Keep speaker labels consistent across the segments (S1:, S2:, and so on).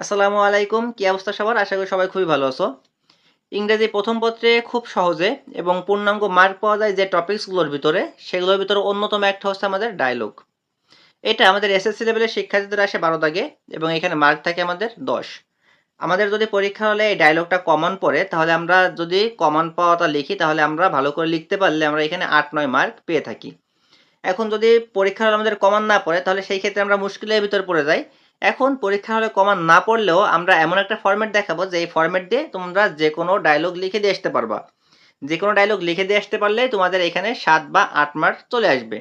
S1: আসসালামু আলাইকুম। কি অবস্থা সবার? আশা করি সবাই খুবই ভালো আছো। ইংরেজি প্রথম পত্রে খুব সহজে এবং পূর্ণাঙ্গ মার্ক পাওয়া যায় যে টপিকসগুলোর ভিতরে, সেগুলোর ভিতরে অন্যতম একটা হচ্ছে আমাদের ডায়লগ এটা আমাদের এসএসসি লেভেলের শিক্ষার্থীদের আসে বারো দাগে এবং এখানে মার্ক থাকে আমাদের দশ। আমাদের যদি পরীক্ষা হলে এই ডায়লগটা কমন পড়ে, তাহলে আমরা যদি কমন পাওয়াটা লিখি, তাহলে আমরা ভালো করে লিখতে পারলে আমরা এখানে আট, নয় মার্ক পেয়ে থাকি। এখন যদি পরীক্ষা হলে আমাদের কমন না পড়ে, তাহলে সেই ক্ষেত্রে আমরা মুশকিলের ভিতর পড়ে যাই। এখন পরীক্ষা হলে কমান না পড়লেও আমরা এমন একটা ফর্ম্যাট দেখাবো যে এই ফর্ম্যাট দিয়ে তোমরা যে কোনো ডায়লগ লিখে দিয়ে আসতে পারবা। যে কোনো ডায়লগ লিখে দিয়ে আসতে পারলে তোমাদের এখানে সাত বা আট মার্ক চলে আসবে।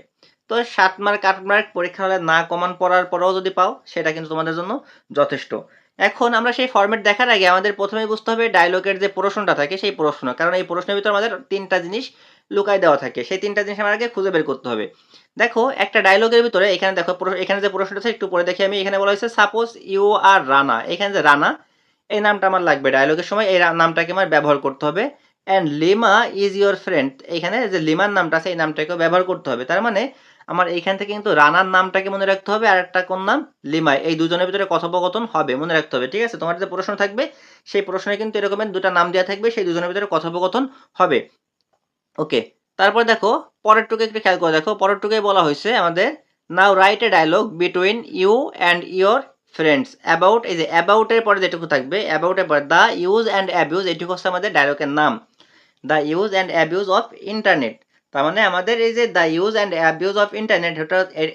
S1: তো সাত মার্ক আট মার্ক পরীক্ষা হলে না কমান পড়ার পরেও যদি পাও, সেটা কিন্তু তোমাদের জন্য যথেষ্ট। এখন আমরা সেই ফরম্যাট দেখার আগে আমাদের প্রথমে বুঝতে হবে ডায়লগের যে প্রশ্নটা থাকে সেই প্রশ্ন। কারণ এই প্রশ্নের ভিতরে আমাদের তিনটা জিনিস লুকায় দেওয়া থাকে। সেই তিনটা জিনিস আমার আগে খুঁজে বের করতে হবে। দেখো, একটা ডায়লগের ভিতরে এখানে দেখো এখানে যে প্রশ্নটা আছে একটু পরে দেখি আমি। এখানে বলা হয়েছে সাপোজ ইউ আর রানা এখানে যে রানা, এই নামটা আমার লাগবে ডায়লগের সময়। এই নামটাকে আমার ব্যবহার করতে হবে। And Lima is your friend এখানে যে লিমার নামটা আছে, এই নামটাকেও ব্যবহার করতে হবে। তার মানে আমার এইখান থেকে কিন্তু রানার নামটাকে মনে রাখতে হবে আর একটা কোন নাম? লিমা এই দুজনের ভিতরে কথোপকথন হবে, মনে রাখতে হবে, ঠিক আছে? তোমার যে প্রশ্ন থাকবে, সেই প্রশ্নে কিন্তু এরকমের দুটা নাম দেওয়া থাকবে, সেই দুজনের ভিতরে কথোপকথন হবে। ওকে, তারপর দেখো পরের টুকে একটু খেয়াল করে। দেখো পরের টুকে বলা হয়েছে আমাদের now write a dialogue between you and your friends about এই যে অ্যাবাউটের পরে যেটুকু থাকবে অ্যাবাউটের পরে দ্য ইউজ অ্যান্ড অ্যাবিউজ এটুকু হচ্ছে আমাদের ডায়লগের নাম। The use and abuse of internet তার মানে আমাদের এই যে the use and abuse of internet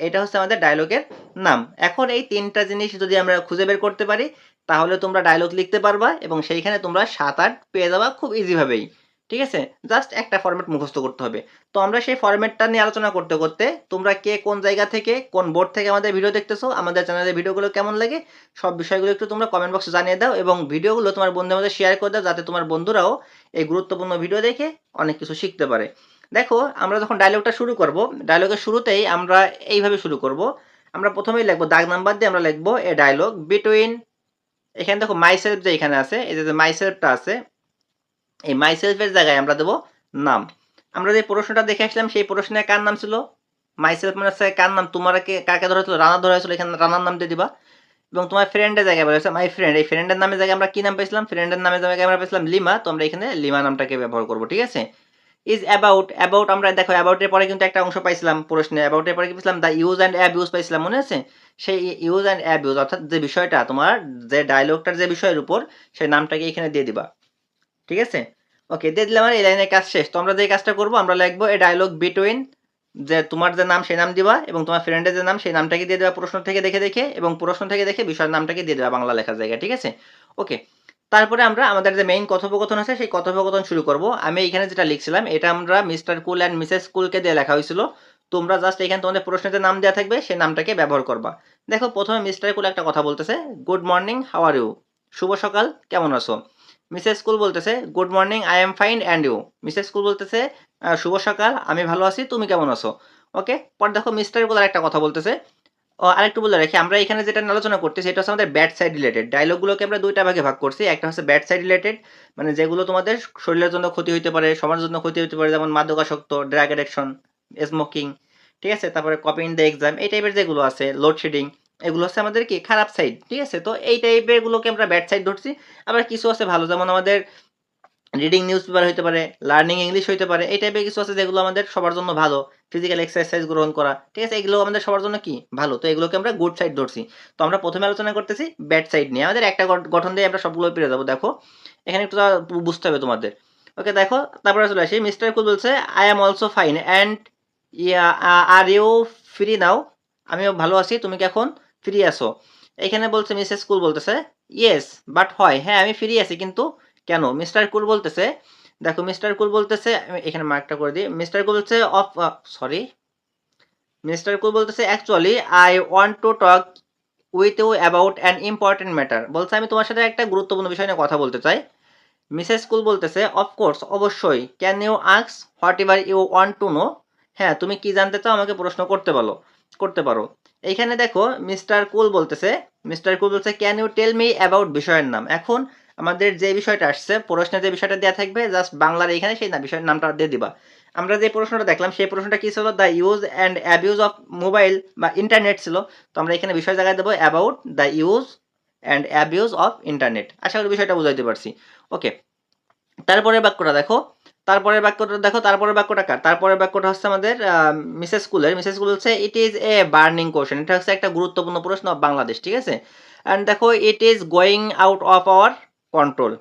S1: এটা হচ্ছে আমাদের ডায়লগের নাম। এখন এই তিনটা জিনিস যদি আমরা খুঁজে বের করতে পারি, তাহলে তোমরা ডায়লগ লিখতে পারবা এবং সেইখানে তোমরা সাত আট পেয়ে যাবা খুব ইজিভাবেই ঠিক আছে? জাস্ট একটা ফরম্যাট মুখস্থ করতে হবে। তো আমরা সেই ফরম্যাটটা নিয়ে আলোচনা করতে করতে, তোমরা কে কোন জায়গা থেকে, কোন বোর্ড থেকে আমাদের ভিডিও দেখতেছো, আমাদের চ্যানেলের ভিডিওগুলো কেমন লাগে, সব বিষয়গুলো একটু তোমরা কমেন্ট বক্সে জানিয়ে দাও এবং ভিডিওগুলো তোমার বন্ধুদের মধ্যে শেয়ার করে দাও, যাতে তোমার বন্ধুরাও এই গুরুত্বপূর্ণ ভিডিও দেখে অনেক কিছু শিখতে পারে। দেখো, আমরা যখন ডায়লগটা শুরু করব ডায়লগের শুরুতেই আমরা এইভাবে শুরু করব। আমরা প্রথমেই লিখব দাগ নাম্বার দিয়ে আমরা লিখব এ ডায়লগ বিটুইন এখানে দেখো মাই সেলফ যে এখানে আছে, এই যে মাই সেলফটা আছে, এই মাই সেলফের জায়গায় আমরা দেবো নাম। আমরা যে প্রশ্নটা দেখে আসলাম, সেই প্রশ্নে কার নাম ছিল? মাই সেলফ মানে হচ্ছে কার নাম? তোমার কাকে ধরা হয়েছিল? রানা ধরা হয়েছিল, এখানে রানার নাম দিয়ে দিবা। এবং তোমার ফ্রেন্ডের জায়গায় বলেছে মাই ফ্রেন্ড এই ফ্রেন্ডের নামে জায়গায় আমরা কি নাম পেয়েছিলাম? ফ্রেন্ডের নামের জায়গায় আমরা পেয়েছিলাম লিমা। তো আমরা এখানে লিমা নামটাকে ব্যবহার করব, ঠিক আছে? ইজ অ্যাবাউট অ্যাবাউট আমরা দেখো অ্যাবাউটের পরে কিন্তু একটা অংশ পাইছিলাম প্রশ্নে অ্যাবাউটের পরে কি পেয়েছিলাম দ্য ইউজ অ্যান্ড অ্যাবিউজ পাইছিলাম, মনে আছে? সেই ইউজ অ্যান্ড অ্যাবিউজ অর্থাৎ যে বিষয়টা, তোমার যে ডায়লগটার যে বিষয়ের উপর, সেই নামটাকে এখানে দিয়ে দিবা। ঠিক আছে? ওকে দিয়ে দিলাম আর এই লাইনের কাজ শেষ। তো আমরা যে কাজটা করব, আমরা লিখব এই ডায়লগ বিটুইন যে তোমার যে নাম, সেই নাম দিবা এবং তোমার ফ্রেন্ডের যে নাম, সেই নামটাকে দিয়ে দেবা প্রশ্ন থেকে দেখে দেখে এবং প্রশ্ন থেকে দেখে বিষয়ের নামটাকে দিয়ে দেবা বাংলা লেখার জায়গায়। ঠিক আছে? ওকে তারপরে আমরা আমাদের যে মেইন কথোপকথন আছে, সেই কথোপকথন শুরু করব। আমি এখানে যেটা লিখছিলাম, এটা আমরা মিস্টার কুল অ্যান্ড মিসেস কুলকে দিয়ে লেখা হয়েছিল। তোমরা জাস্ট এখানে তোমাদের প্রশ্নের যে নাম দেওয়া থাকবে, সেই নামটাকে ব্যবহার করবা। দেখো, প্রথমে মিস্টার কুল একটা কথা বলতেছে good morning how are you শুভ সকাল, কেমন আছো? মিসেস স্কুল বলতেছে good morning I am fine and you missus cool বলতেছে শুভ সকাল, আমি ভালো আছি, তুমি কেমন আছো? ওকে পর দেখো মিস্টার কুল আর একটা কথা বলতেছে আরেকটু বলে রাখি, আমরা এখানে যেটা আলোচনা করতেছি সেটা হচ্ছে আমাদের ব্যাড সাইড রিলেটেড ডায়লগগুলোকে আমরা দুইটা ভাগে ভাগ করছি, একটা হচ্ছে ব্যাড সাইড রিলেটেড মানে যেগুলো তোমাদের শরীরের জন্য ক্ষতি হতে পারে, সমাজের জন্য ক্ষতি হতে পারে, যেমন মাদকাসক্ত ড্রাগ অ্যাডিকশন স্মোকিং ঠিক আছে? তারপরে কপি ইন দ্য এক্সাম এই টাইপের যেগুলো আছে লোডশেডিং এগুলো হচ্ছে আমাদের কি? খারাপ সাইড ঠিক আছে? তো এই টাইপের গুলোকে আমরা ব্যাড সাইড ধরছি। আবার কিছু আছে ভালো, যেমন আমাদের রিডিং নিউজ পেপার হতে পারে লার্নিং ইংলিশ হতে পারে, এই টাইপের কিছু আছে যেগুলো আমাদের সবার জন্য ভালো ফিজিক্যাল এক্সারসাইজ গ্রহণ করা। ঠিক আছে, এগুলো আমাদের সবার জন্য কি? ভালো। তো এগুলোকে আমরা গুড সাইড ধরছি। তো আমরা প্রথমে আলোচনা করতেছি ব্যাড সাইড নিয়ে। আমাদের একটা গঠ- গঠন দিয়ে আমরা সবগুলো পেরে যাব। দেখো, এখানে একটু বুঝতে হবে তোমাদের। ওকে দেখো, তারপরে চলে আসি। মিস্টার কুল বলছে I am also fine and are you free now আমিও ভালো আছি, তুমি কি এখন ফ্রি আছো? এখানে বলছে মিসেস কুল বলতেছে ইয়েস বাট হয় হ্যাঁ আমি ফ্রি আছি, কিন্তু কেন? মিস্টার কুল বলতেছে, দেখো মিস্টার কুল বলতেছে এখানে মার্কটা করে দিই মিস্টার কুল বলছে অফ সরি মিস্টার কুল বলতেছে actually I want to talk with you about an important matter বলছে, আমি তোমার সাথে একটা গুরুত্বপূর্ণ বিষয় নিয়ে কথা বলতে চাই। মিসেস কুল বলতেছে অফকোর্স অবশ্যই। Can you আক্স whatever you want to know হ্যাঁ তুমি কি জানতে চাও, আমাকে প্রশ্ন করতে পারো করতে পারো। এইখানে দেখো মিস্টার কুল বলতেছে মিস্টার কুল বলছে can you tell me about বিষয়ের নাম? এখন আমাদের যে বিষয়টা আসছে, প্রশ্নে যে বিষয়টা দেওয়া থাকবে জাস্ট বাংলার এখানে সেই না, বিষয়ের নামটা দিয়ে দিবা। আমরা যে প্রশ্নটা দেখলাম, সেই প্রশ্নটা কি ছিল? The use and abuse of mobile বা ইন্টারনেট ছিল। তো আমরা এখানে বিষয় জায়গায় দেবো about the use and abuse of internet আশা করি বিষয়টা বুঝাইতে পারছি। ওকে তারপরে বাক্যটা দেখো। তারপরের বাক্যটা দেখো তারপরে বাক্যটা কার? তারপরের বাক্যটা হচ্ছে আমাদের মিসেস স্কুলের মিসেস স্কুল হচ্ছে it is a burning question এটা হচ্ছে একটা গুরুত্বপূর্ণ প্রশ্ন বাংলাদেশ, ঠিক আছে? অ্যান্ড দেখো it is going out of our control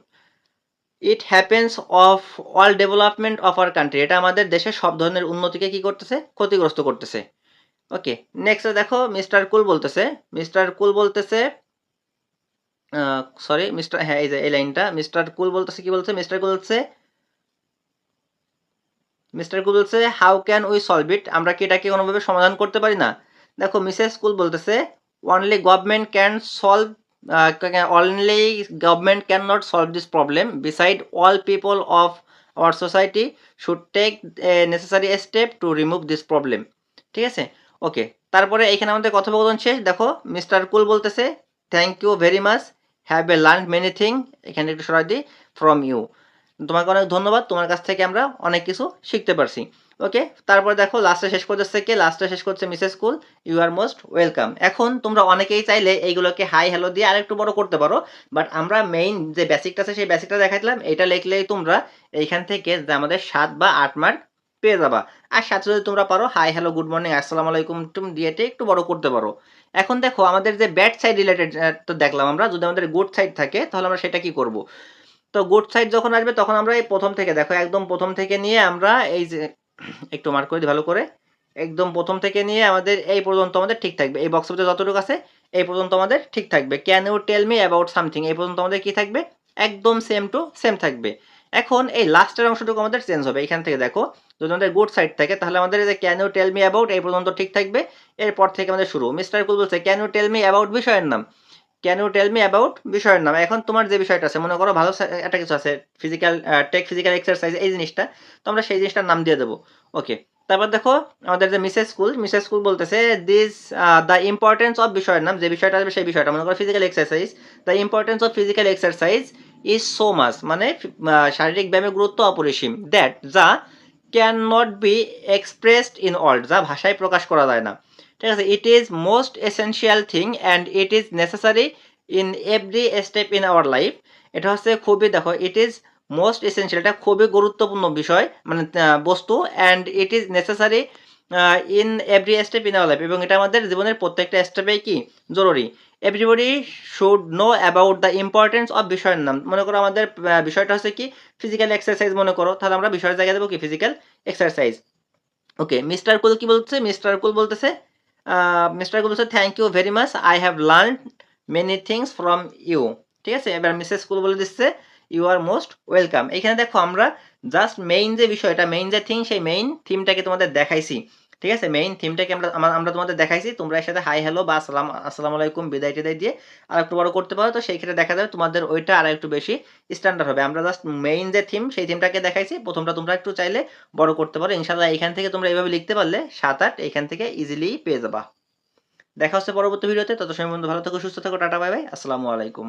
S1: it happens of all development of our country এটা আমাদের দেশের সব ধরনের উন্নতিকে কি করতেছে? ক্ষতিগ্রস্ত করতেছে। ওকে নেক্সট দেখো মিস্টার কুল বলতেছে। মিস্টার কুল বলতেছে সরি মিস্টার হ্যাঁ এই যে এই লাইনটা। মিস্টার কুল বলতেছে, কি বলছে মিস্টার কুল বলছে মিস্টার কুল বলছে how can we solve it আমরা কি এটাকে কোনোভাবে সমাধান করতে পারি না? দেখো মিসেস কুল বলতেছে only government can solve only government can not solve this problem beside all people of our society should take necessary step to remove this problem ঠিক আছে? ওকে তারপরে এখানে আমাদের কথোপকথন শেষ। দেখো মিস্টার কুল বলতেছে thank you very much have a learn many thing এখানে একটু সরাই দিই ফ্রম ইউ তোমাকে অনেক ধন্যবাদ। তোমার কাছ থেকে আমরা অনেক কিছু শিখতে পারছি। ওকে তারপর দেখো লাস্টে শেষ করতেছে কে? লাস্টে শেষ করছে Mrs cool you are most welcome এখন তোমরা অনেকেই চাইলে এইগুলোকে হাই হ্যালো দিয়ে আরেকটু বড় করতে পারো বাট আমরা মেইন যে বেসিকটা আছে সেই বেসিকটা দেখাইছিলাম এটা লিখলেই তোমরা এইখান থেকে যে আমাদের সাত বা আট মার্ক পেয়ে যাবা। আর সাথে যদি তোমরা পারো হাই হ্যালো গুড মর্নিং আসসালামু আলাইকুম টুম দিয়েতে একটু বড় করতে পারো। এখন দেখো, আমাদের যে ব্যাড সাইড রিলেটেড তো দেখলাম আমরা, যদি আমাদের গুড সাইড থাকে, তাহলে আমরা সেটা কি করব? তো গুড সাইড যখন আসবে, তখন আমরা এই প্রথম থেকে, দেখো, একদম প্রথম থেকে নিয়ে আমরা এই যে একটু মার্ক করে দিই, ভালো করে। একদম প্রথম থেকে নিয়ে আমাদের এই পর্যন্ত আমাদের ঠিক থাকবে। এই বক্স যতটুকু আছে, এই পর্যন্ত আমাদের ঠিক থাকবে। Can you tell me about something এই পর্যন্ত আমাদের কি থাকবে? একদম সেম টু সেম থাকবে। এখন এই লাস্টের অংশটুকু আমাদের চেঞ্জ হবে। এখান থেকে দেখো, যদি আমাদের গুড সাইড থাকে, তাহলে আমাদের যে can you tell me about এই পর্যন্ত ঠিক থাকবে। এরপর থেকে আমাদের শুরু। মিস্টার কুল বলছে can you tell me about বিষয়ের নাম? Can you tell me about বিষয়ের নাম? এখন তোমার যে বিষয়টা আছে, মনে করো ভালো একটা কিছু আছে ফিজিক্যাল টেক ফিজিক্যাল এক্সারসাইজ এই জিনিসটা, তো আমরা সেই জিনিসটার নাম দিয়ে দেবো। ওকে তারপর দেখো, আমাদের যে মিসেস স্কুল মিসেস স্কুল বলতেছে দিস দ্য ইম্পর্টেন্স অফ বিষয়ের নাম, যে বিষয়টা আসবে সেই বিষয়টা। মনে করো physical exercise the importance of physical exercise is so much মানে শারীরিক ব্যায়ামের গুরুত্ব অপরিসীম। দ্যাট যা can not be expressed in word যা ভাষায় প্রকাশ করা যায় না। ঠিক আছে it is most essential thing and it is necessary in every step in our life এটা হচ্ছে খুবই, দেখো ইট ইজ মোস্ট এসেন্সিয়াল এটা খুবই গুরুত্বপূর্ণ বিষয় মানে বস্তু and it is necessary in every step in our life এবং এটা আমাদের জীবনের প্রত্যেকটা স্টেপে কি? জরুরি। Everybody should know about the importance of বিষয়ের নাম। মনে করো আমাদের বিষয়টা হচ্ছে কি? ফিজিক্যাল এক্সারসাইজ মনে করো। তাহলে আমরা বিষয়ের জায়গায় দেবো কি? Physical exercise okay Mr cool কি বলছে? মিস্টার কুল বলতেছে মিস্টার কুল বলছে thank you very much I have learn many things from you ঠিক আছে? এবার মিসেস কুল বলে দিচ্ছে ইউ আর মোস্ট ওয়েলকাম এখানে দেখো আমরা জাস্ট মেইন যে বিষয়টা মেইন যে থিং সেই মেইন থিমটাকে তোমাদের দেখাইছি। ঠিক আছে মেইন থিমটাকে আমরা আমরা তোমাদের দেখাইছি। তোমরা এর সাথে হাই হ্যালো বা আসসালাম, আসসালামু আলাইকুম, বিদায় টিদায় দিয়ে আর একটু বড় করতে পারো। তো সেই ক্ষেত্রে দেখা যাবে তোমাদের ওইটা আর একটু বেশি স্ট্যান্ডার্ড হবে। আমরা জাস্ট মেইন যে থিম সেই থিমটাকে দেখাইছি। প্রথমটা তোমরা একটু চাইলে বড় করতে পারো। ইনশাল্লাহ এখান থেকে তোমরা এইভাবে লিখতে পারলে সাত আট এখান থেকে ইজিলি পেয়ে যাবা। দেখা হচ্ছে পরবর্তী ভিডিওতে। তত সময় বন্ধু ভালো থাকো, সুস্থ থাকো, টাটা, বাই বাই। আসসালামু আলাইকুম।